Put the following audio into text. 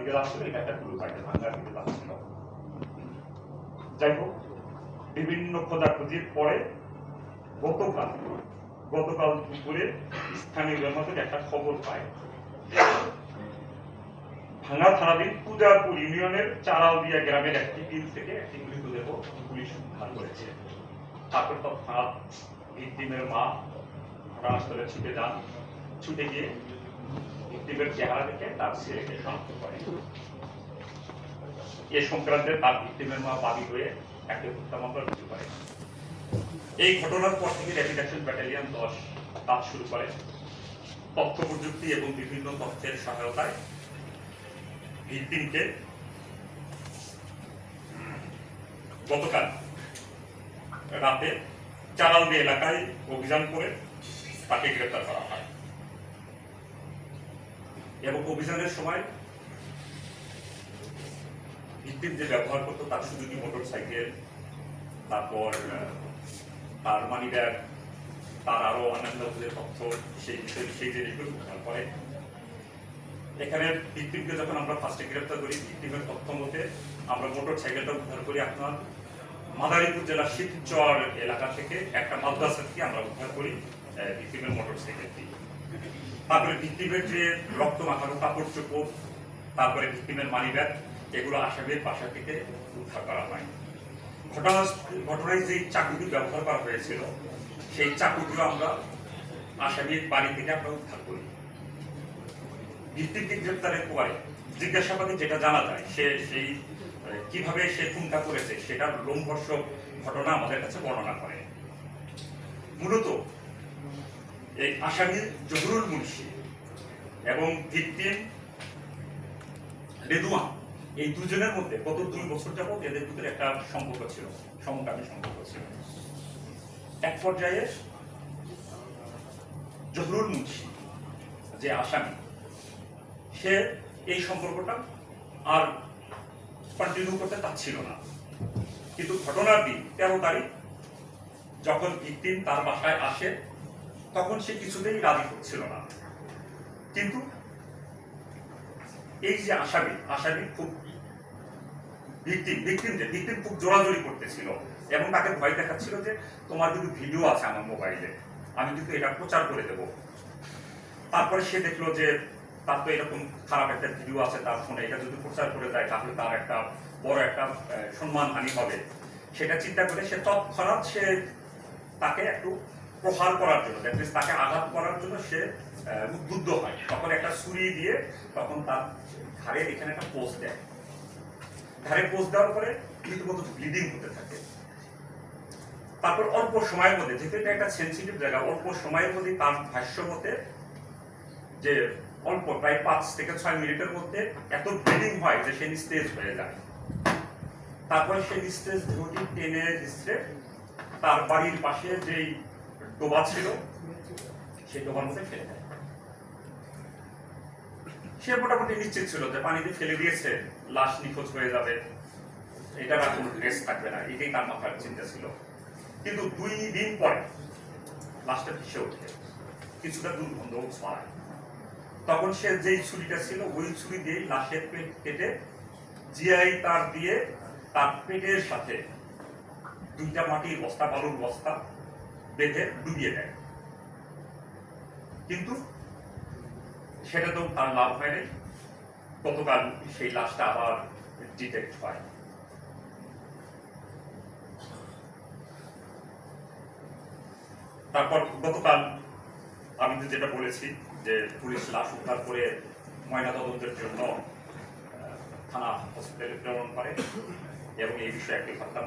দিকে এটা একটা টুল বাইকে ভাঙ্গার দিকে যাচ্ছিল যাই হোক বিভিন্ন খোঁজাখুঁজির পরে গতকাল গতকাল দুপুরে স্থানীয়দের মধ্যে একটা খবর পায়। ভাঙা থানাধীন পূজারপুর ইউনিয়নের চারালদিয়া গ্রামের একটি বিল থেকে একটি মৃতদেহ পুলিশ উদ্ধার করেছে। তারপর তৎক্ষণাৎ ভিকটিমের মা ঘটনাস্থলে ছুটে যান। ছুটে গিয়ে ভিকটিমের চেহারা দেখে তার ছেলেকে শনাক্ত করে। এ সংক্রান্তে তার ভিকটিমের মা বাদী হয়ে একটি হত্যা মামলা রুজু করে। এই ঘটনার পর থেকে র্যাপিড অ্যাকশন ব্যাটালিয়ন দশ কাজ শুরু করে। তথ্য প্রযুক্তি এবং বিভিন্ন তথ্যের সহায়তায় ভিকটিমকে গতকাল রাতে চারালদি এলাকায় অভিযান করে তাকে গ্রেপ্তার করা হয়। এবং অভিযানের সময় ভিকটিম যে ব্যবহার করতো, তার সুযোগী মোটর সাইকেল তারপর তার মানি ব্যাগ তার আরও অন্যান্য যে তথ্য, সেই বিষয়ে, সেই জিনিসগুলো উদ্ধার করে। এখানে ভিকটিমকে যখন আমরা ফার্স্টে গ্রেপ্তার করি ভিকটিমের তথ্য মতে আমরা মোটর সাইকেলটা উদ্ধার করি আপনার মাদারীপুর জেলার শিবচর এলাকা থেকে, একটা মাদ্রাসা থেকে আমরা উদ্ধার করি ভিকটিমের মোটর সাইকেলটি তারপরে ভিকটিমের যে রক্ত মাখানো কাপড় চোপড়, তারপরে ভিকটিমের মানি ব্যাগ, এগুলো আসামের বাসা থেকে উদ্ধার করা হয়। ঘটনা ঘটনায় যে চাকুটি ব্যবহার করা হয়েছিল, সেই চাকুটিও আমরা আসামির বাড়ি থেকে আমরা উদ্ধার করি। ভিত্তিক গ্রেপ্তারের পরে জিজ্ঞাসাবাদে যেটা জানা যায়, সে সেই কীভাবে সে খুনটা করেছে, সেটার লোমহর্ষক ঘটনা আমাদের কাছে বর্ণনা করে। মূলত এই আসামি জহুরুল মুন্সি এবং ভিকটিম রেদুয়া, এই দুজনের মধ্যে গত দুই বছর যাবত এদের ভিতরে একটা সম্পর্ক ছিল, সমকামী সম্পর্ক ছিল। এক পর্যায়ে জহুরুল মুন্সি, যে আসামি, সে এই সম্পর্কটা আর কন্টিনিউ করতে চাচ্ছিল না। কিন্তু ঘটনার দিন তেরো তারিখ, যখন ভিকটিম তার বাসায় আসে তখন সে কিছুতেই রাজি করছিল না। কিন্তু এই যে আসামি আসামি খুব খুব জোরাজোরি করতেছিল এবং তাকে ভয় দেখাচ্ছিল যে তোমার ভিডিও আছে আমার মোবাইলে, আমি কিন্তু এটা প্রচার করে দেব। তারপরে সে দেখল যে তার তো এরকম খারাপ একটা ভিডিও আছে তার ফোনে, এটা যদি প্রচার করে দেয় তাহলে তার একটা বড় একটা সম্মান হানি হবে। সেটা চিন্তা করে সে তৎক্ষণাৎ সে তাকে একটু প্রহার করার জন্য তাকে আঘাত করার জন্য সে উদ্বুদ্ধ হয়। তখন একটা ছুরি দিয়ে তখন তার ঘাড়ে এখানে একটা পোস্ট দেয়। ঘাড়ে পোস্ট দেওয়ার পরে রীতিমতো ব্লিডিং হতে থাকে। তারপর অল্প সময়ের মধ্যে, যেহেতু এটা একটা সেন্সিটিভ জায়গা, অল্প সময়ের মধ্যে তার ভাষ্য মতে যে অল্প, প্রায় পাঁচ থেকে ছয় মিনিটের মধ্যে এত ব্লিডিং হয় যে সে নিস্তেজ হয়ে যায়। তারপরে সে নিস্তেজ দেহটি টেনে হিসড়ে তার বাড়ির পাশে যেই ডোবা ছিল? সেই ডোবার মধ্যে ফেলে দেয়। সে মোটামুটি নিশ্চিত ছিল যে পানিতে ফেলে দিয়েছে, লাশ নিখোঁজ হয়ে যাবে। এটার আর কোনো ট্রেস থাকবে না, এটাই তার মাথার চিন্তা ছিল। কিন্তু দুই দিন পরে লাশটা ভেসে ওঠে, কিছুটা দুর্গন্ধ ছড়ায়। তখন সে যেই ছুরিটা ছিল, ওই ছুরি দিয়েই লাশের পেট কেটে জিআই তার দিয়ে তার পেটের সাথে দুইটা মাটির বস্তা, বালুর বস্তা বেঁধে ডুবিয়ে দেয়। কিন্তু সেটা তো তার লাভ হয়নি। গতকাল সেই লাশটা আবার ডিটেক্ট হয়। তারপর গতকাল আমি তো যেটা বলেছি যে পুলিশ লাশ উদ্ধার করে ময়নাতদন্তের জন্য থানা হসপিটালে প্রেরণ করে এবং এই বিষয়ে একটি হত্যা